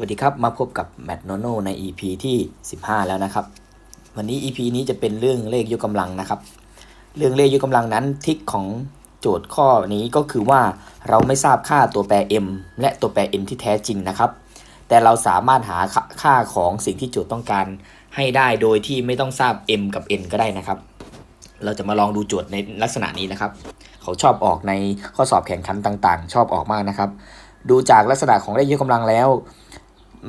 วัสดีครับ มาพบกับแมทโนโนใน EP ที่ 15 แล้วนะครับ วันนี้ EP นี้จะเป็นเรื่องเลขยกกำลังนะครับ เรื่องเลขยกกำลังนั้นทิกของโจทย์ข้อนี้ก็คือว่าเราไม่ทราบค่าตัวแปร m และตัวแปร n ที่แท้จริงนะครับ แต่เราสามารถหาค่าค่าของสิ่งที่โจทย์ต้องการให้ได้โดยที่ไม่ต้องทราบ m กับ n ก็ได้นะครับ เราจะมาลองดูโจทย์ในลักษณะนี้นะครับ เขาชอบออกในข้อสอบแข่งขันต่างๆ ชอบออกมากนะครับ ดูจากลักษณะของเลขยกกำลังแล้ว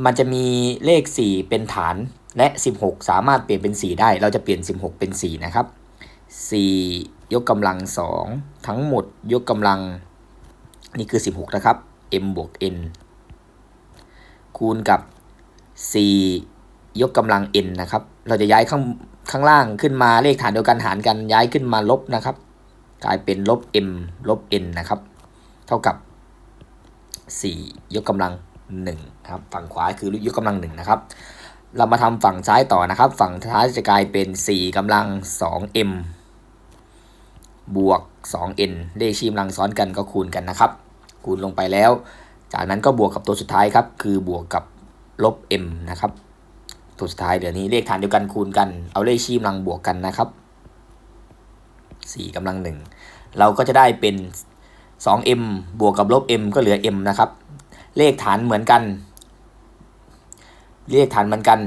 มันจะมีเลข 4 เป็นฐานและ 16 สามารถเปลี่ยนเป็น 4 ได้ เราจะเปลี่ยน 16 เป็น 4 นะครับ 4 ยกกำลัง 2 ทั้งหมดยกกำลัง นี่คือ 16 นะครับ m บวก n คูณกับ 4 ยกกำลัง n นะครับ เราจะย้ายข้างข้างล่างขึ้นมาเลขฐานเดียวกันหารกันย้ายขึ้นมาลบนะครับ กลายเป็นลบ m ลบ n นะครับ เท่ากับ 4 ยกกำลัง 1ครับฝั่งขวาคือยกกำลัง1นะครับเรามาทำฝั่งซ้ายต่อนะครับ ฝั่งซ้ายจะกลายเป็น 4กำลัง 2m บวก 2n เลขชีกำลังซ้อนกันก็คูณกันนะครับ คูณลงไปแล้ว จากนั้นก็บวกกับตัวสุดท้ายครับ คือบวกกับลบ m นะครับ ตัวสุดท้ายเดี๋ยวนี้เลขฐานเดียวกันคูณกัน เอาเลขชีกำลังบวกกันนะครับ4กำลัง 1 เราก็จะได้เป็น 2m บวกกับลบ m ก็เหลือ m นะครับ เลขฐานเหมือนกัน เลขฐานเหมือนกัน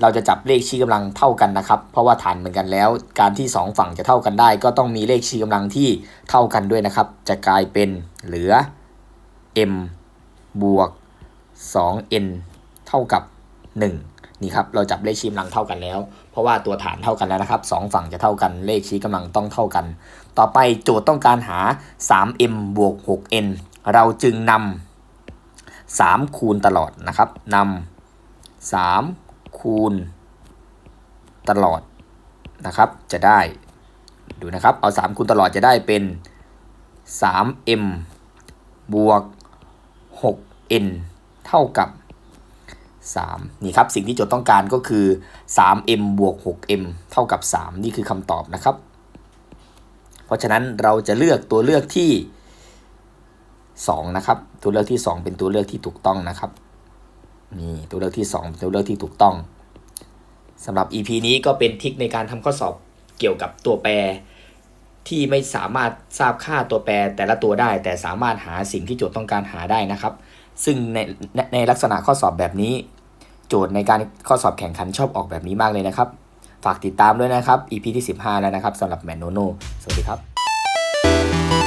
เราจะจับเลขชี้กำลังเท่ากันนะครับ เพราะว่าฐานเหมือนกันแล้ว การที่ 2 ฝั่งจะเท่ากันได้ ก็ต้องมีเลขชี้กำลังที่เท่ากันด้วยนะครับ จะกลายเป็นเหลือ m บวก 2n เท่ากับ 1 นี่ครับเราจับเลขชี้กำลังเท่ากันแล้ว เพราะว่าตัวฐานเท่ากันแล้วนะครับ 2 ฝั่งจะเท่ากันเลขชี้กำลังต้องเท่ากัน ต่อไปโจทย์ต้องการหา 3m บวก 6n เราจึงนำ 3 คูณตลอดนะครับนำ3คูณตลอดนะครับจะได้ดูนะครับเอา 3 คูณตลอดจะได้เป็น 3m บวก 6n เท่ากับ 3 นี่ครับสิ่งที่โจทย์ต้องการก็คือ 3m บวก 6m เท่ากับ 3 นี่คือคำตอบนะครับ เพราะฉะนั้นเราจะเลือกตัวเลือกที่ 2นะครับ ตัวเลือกที่ 2 เป็นตัวเลือกที่ถูกต้องนะครับ นี่ตัวเลือกที่ 2 เป็นตัวเลือกที่ถูกต้องสำหรับ EP นี้ก็เป็นทิคในการทำข้อสอบเกี่ยวกับตัวแปร ที่ไม่สามารถทราบค่าตัวแปรแต่ละตัวได้ แต่สามารถหาสิ่งที่โจทย์ต้องการหาได้นะครับ ซึ่งในในในลักษณะข้อสอบแบบนี้ โจทย์ในการข้อสอบแข่งขันชอบออกแบบนี้มากเลยนะครับ ฝากติดตามด้วยนะครับ EP ที่ 15 แล้วนะครับสำหรับแมนโนโนสวัสดีครับ